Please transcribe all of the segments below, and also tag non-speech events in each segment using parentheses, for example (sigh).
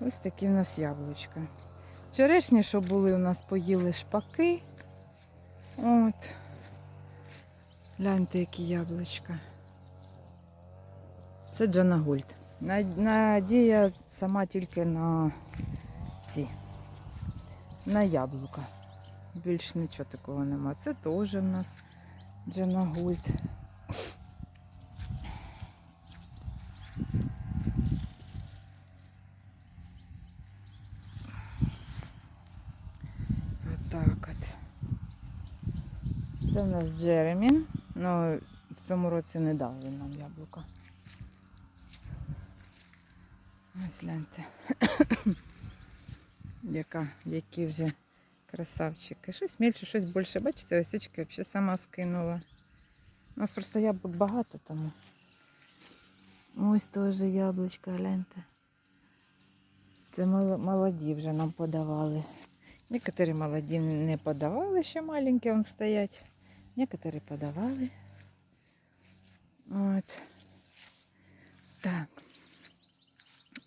Ось такі в нас яблучка. Черешні, що були, у нас поїли шпаки. От. Гляньте, які яблучка. Це Джана Гольд. Надія сама тільки на ці. На яблука. Більш нічого такого нема. Це теж в нас Джана Гольд. Отак от. Це в нас Джеремін. Ну, в цьому році не дав він нам яблука. Ось гляньте. (coughs) Яка, які вже красавчики. Щось більше, щось більше. Бачите, осічки взагалі сама скинула. У нас просто яблук багато тому. Ось теж яблучко, гляньте. Це молоді вже нам подавали. Некоторі молоді не подавали, ще маленькі вон стоять. Некоторі подавали. От. Так.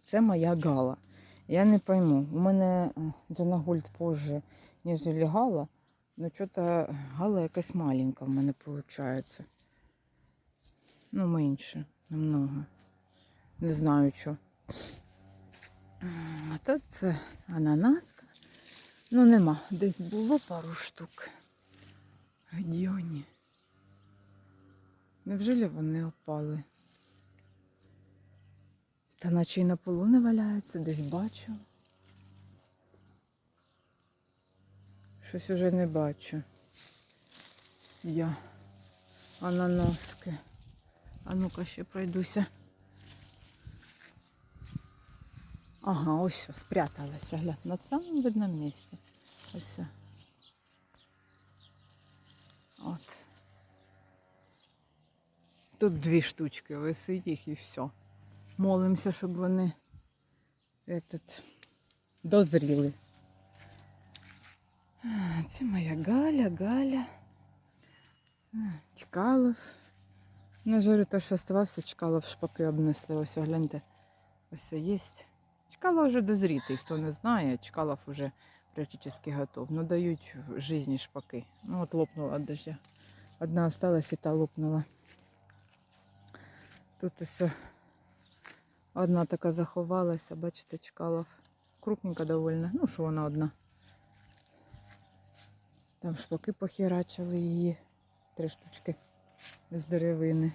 Це моя гала. Я не пойму. У мене е, Джана Гольд позже, ніж гала. Ну, що-то гала якась маленька в мене виходить. Ну, менше, намного. Не знаю що. А тут це ананаска. Ну, нема. Десь було пару штук. Гадьоні. Невже вони опали? Та наче й на полу не валяється, десь бачу. Щось уже не бачу. Я ананаски. А ну-ка ще пройдуся. Ага, ось що, спряталася, глянь, на самому видному місці. Ось. От. Тут дві штучки висить їх і все. Молимося, щоб вони этот, дозріли. Це моя Галя, Галя. Чкалов. Ну, журю, те, що оставався, Чкалов шпаки обнесли. Ось гляньте. Ось є. Чкалов вже дозрітий, хто не знає, Чкалов уже практично готов. Ну, дають в житті шпаки. Ну, от лопнула дождя. Одна осталась і та лопнула. Тут ось одна така заховалася, бачите, Чкалов. Крупненька довольно. Ну, що вона одна. Там шпаки похерачили її. Три штучки з деревини.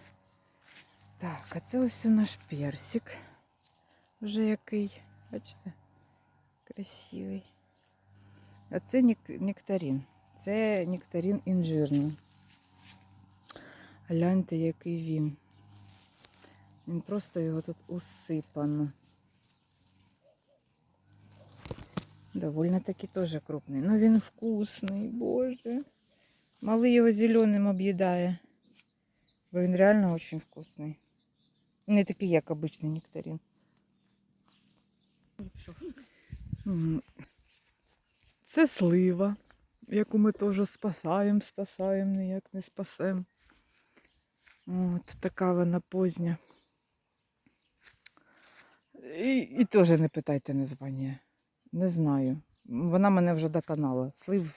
Так, а це ось наш персик. Вже який, бачите, красивий. А це нек- нектарин. Це нектарин інжирний. Гляньте, який він. Він просто його тут усипано. Довольно таки теж крупний. Ну він вкусний, боже. Малий його зеленим об'їдає. Бо він реально дуже вкусний. Не такий, як обичний нектарин. Це слива, яку ми теж спасаємо, спасаємо, ніяк не спасемо. От така вона позня. І, і теж не питайте названня. Не знаю. Вона мене вже доконала. Слив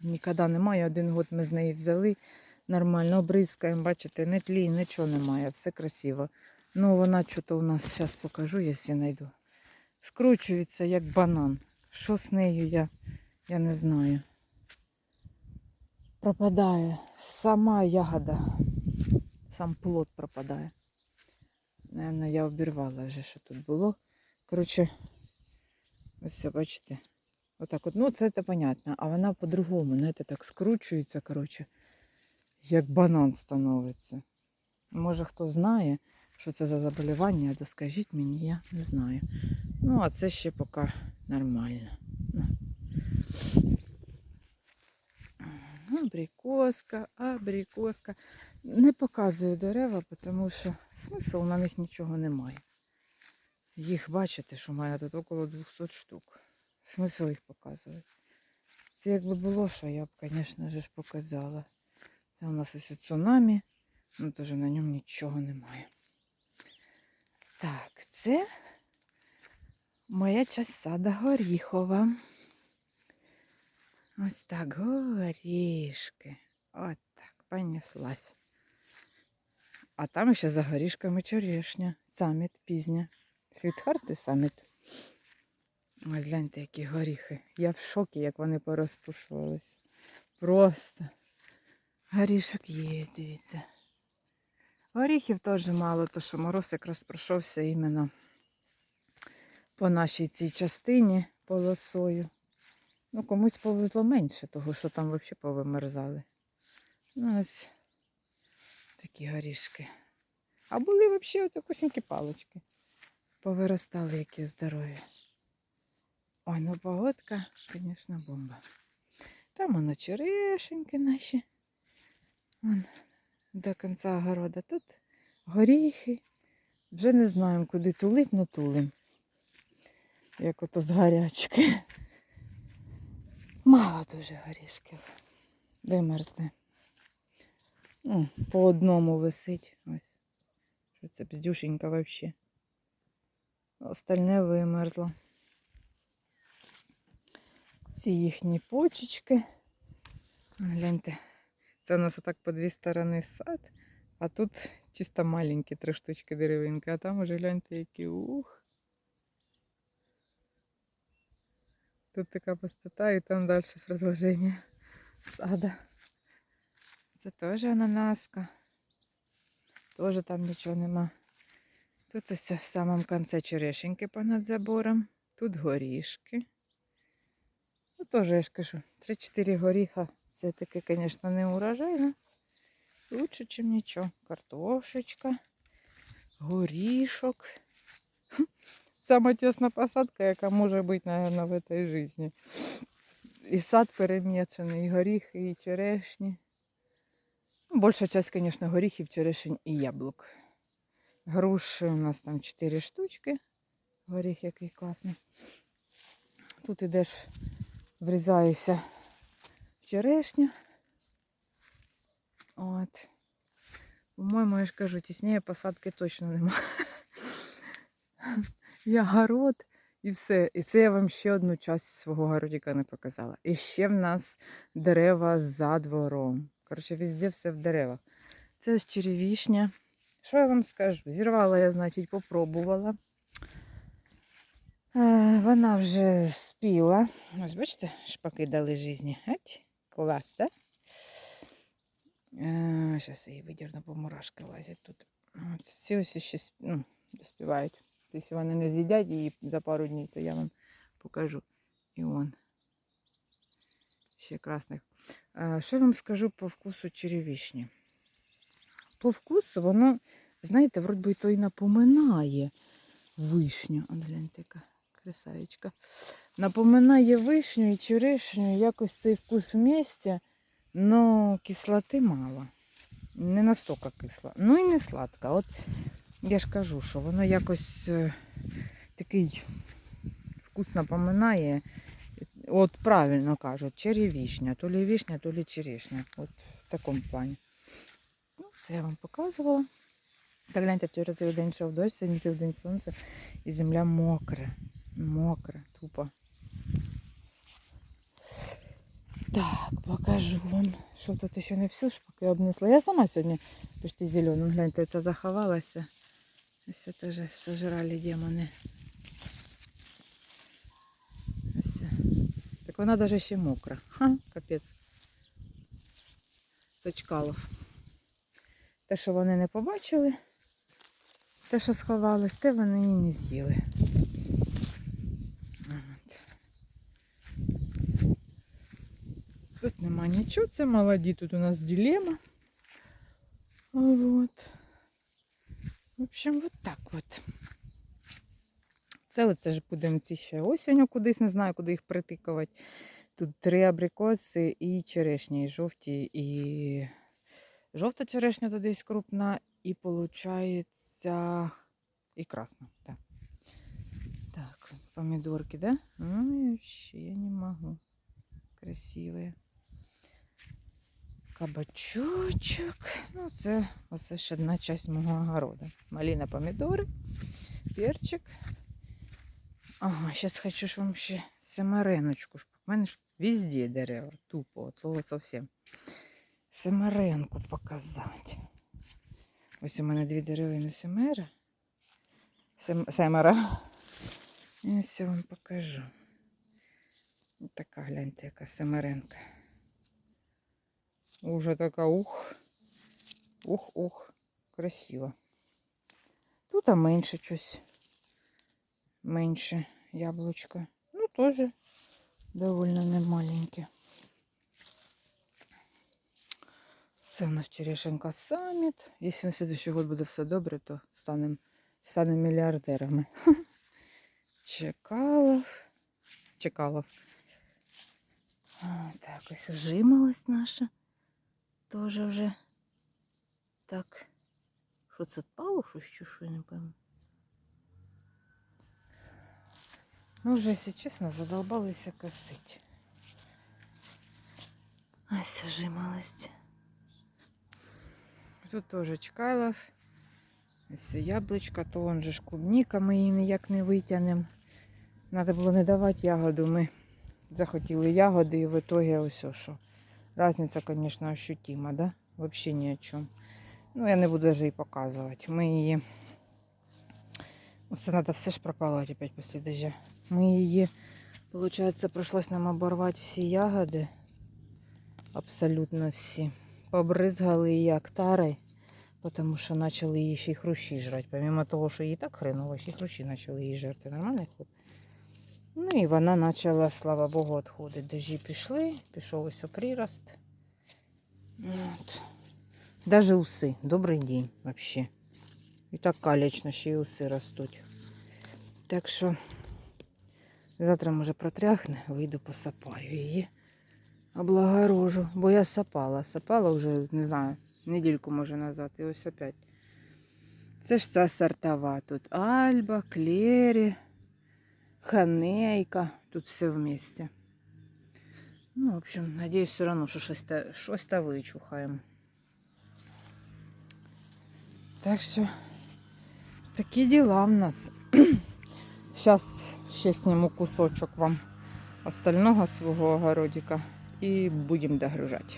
ніколи немає. Один год ми з неї взяли. Нормально обризкаємо, бачите, не тлі, нічого немає, все красиво. Ну, вона що-то у нас, зараз покажу, якщо знайду. Скручується як банан. Що з нею я, я не знаю. Пропадає. Сама ягода. Сам плод пропадає. Наверно, я обірвала вже, що тут було. Коротше, ось все, бачите. Отак от. Ну, це це понятно. А вона по-другому, знаєте, так скручується, коротше, як банан становиться. Може, хто знає, що це за заболівання, то скажіть мені, я не знаю. Ну, а це ще поки нормально. Абрикоска, абрикоска. Не показую дерева, тому що смисл на них нічого немає. Їх бачите, що мене тут около 200 штук. Смисл їх показувати. Це якби було, що я б, звісно ж, показала. Це у нас ось цунамі, ну теж на ньому нічого немає. Так, це Моя часть сада горіхова. Ось так, горішки. От так, понеслась. А там ще за горішками черешня. Саміт пізня. Світхарт і саміт. Ось гляньте, які горіхи. Я в шокі, як вони порозпушувались. Просто. Горішок є, дивіться. Горіхів теж мало, то що мороз якраз пройшовся іменно по нашій цій частині полосою. Ну, комусь повезло менше, того що там взагалі повимерзали. Ну, ось такі горішки. А були взагалі отакусінькі палочки. Повиростали які здорові. Ой, ну погодка, звісно, бомба. Там воно черешеньки наші. Вон, до кінця огорода. Тут горіхи. Вже не знаємо, куди тулить, но тулим. Як ото з гарячки. Мало дуже горішків. Вимерзли. Ну, по одному висить. Ось. Це бздюшенька взагалі. Остальне вимерзло. Ці їхні почечки. Гляньте, це у нас отак по дві сторони сад, а тут чисто маленькі три штучки деревинки, а там уже гляньте, які ух. Тут така пустота і там далі продовження (laughs) сада. Це теж ананаска. Теж там нічого нема. Тут ось в самому кінці черешеньки понад забором. Тут горішки. Ну, теж я ж кажу, 3-4 горіха. Це таке, звісно, не урожай, але лучше, ніж нічого. Картошечка, горішок. (laughs) Сама тісна посадка, яка може бути, мабуть, в цій житті. І сад перемішаний, і горіхи, і черешні. Ну, Більша часть, звісно, горіхів, черешень і яблук. Груші у нас там 4 штучки. Горіх який класний. Тут ідеш, врізаєшся в черешню. От. По-моєму, я ж кажу, тісніє посадки точно нема. Я город і все. І це я вам ще одну часть свого городіка не показала. І ще в нас дерева за двором. Коротше, везде все в деревах. Це ж черевішня. Що я вам скажу? Зірвала я, значить, попробувала. Е, Вона вже спіла. Ось, бачите, шпаки дали житті. Геть, клас, так? Да? Зараз її видірну, бо мурашки лазять тут. От, ці ось ще ну, співають. Якщо вони не з'їдять її за пару днів, то я вам покажу. І он. Ще красних. Що вам скажу по вкусу черевішні? По вкусу воно, знаєте, вроді то і напоминає вишню. От гляньте, яка красавичка. Напоминає вишню і черешню, якось цей вкус вместе, но кислоти мало. Не настільки кисла. Ну і не сладка. От я ж кажу, що воно якось е, такий вкус напоминає. От правильно кажуть, черевішня, то лі вішня, то лі черешня. От в такому плані. Ну, це я вам показувала. Та гляньте, вчора цілий день йшов дощ, сьогодні цілий день сонце і земля мокра. Мокра, тупо. Так, покажу вам, що тут ще не всю шпаки обнесла. Я сама сьогодні почти зелену. Гляньте, це заховалася. Ось теж сожрали демони. Ось. Так вона навіть ще мокра. Ха, капець. Це. Те, що вони не побачили, те, що сховалось, те вони і не з'їли. Тут нема нічого, це молоді, тут у нас дилема. Вот. В общем, вот так от. Це оце ж будемо ці ще осінню кудись, не знаю, куди їх притикувати. Тут три абрикоси і черешні, і жовті, і жовта черешня тут десь крупна, і получається і красна. Так, так помідорки, да? Ну, і ще я не можу. Красивые. Кабачочок. Ну, це оце ще одна часть мого огорода. Маліна помідори, перчик. Ага, зараз хочу ж вам ще семереночку. У мене ж везде дерева, тупо, от слово зовсім. Семеренку показати. Ось у мене дві деревини семера. Сем... Семера. Я вам покажу. Така, гляньте, яка семеренка. Уже така ух. Ух-ух. Красиво. Тут а менше щось. Менше яблучко. Ну, теж довольно немаленьке. Це у нас черешенька саміт. Якщо на следующий год буде все добре, то станемо станем мільярдерами. (laughs) Чекалов. Чекалов. Так, ось ожималась наша. Тоже вже так. Що це пало, що ще що я не пойму. Ну, вже, якщо чесно, задолбалися косить. Ось ожималась. Тут теж чкайлов. Ось яблучко, то он же ж клубніка, ми її ніяк не витягнемо. Треба було не давати ягоду. Ми захотіли ягоди і в итоге ось що. Разниця, звісно, ощутима, да? Взагалі ні о чому. Ну, я не буду навіть її показувати. Ми її. Оце треба все ж пропалувати опять після дождя. Ми її, виходить, прийшлось нам оборвати всі ягоди. Абсолютно всі. Побризгали її актарой, тому що почали її ще й хрущі жрати. Помимо того, що їй так хреново, ще й хрущі почали її жерти. Нормальний ход. Ну і вона почала, слава Богу, відходити. Дожі пішли, пішов ось прирост. От. Даже уси. Добрий день вообще. І так калічно ще й уси ростуть. Так що завтра, може, протряхне, вийду посапаю її. Облагорожу. Бо я сапала. Сапала вже, не знаю, недільку може назад. І ось опять. Це ж ця сортова. Тут Альба, Клері, Ханейка. Тут все вместе. Ну, в общем, надеюсь, все равно, що щось та, щось та. Так що такі діла в нас. Зараз ще зніму кусочок вам остального свого огородика і будемо догружати.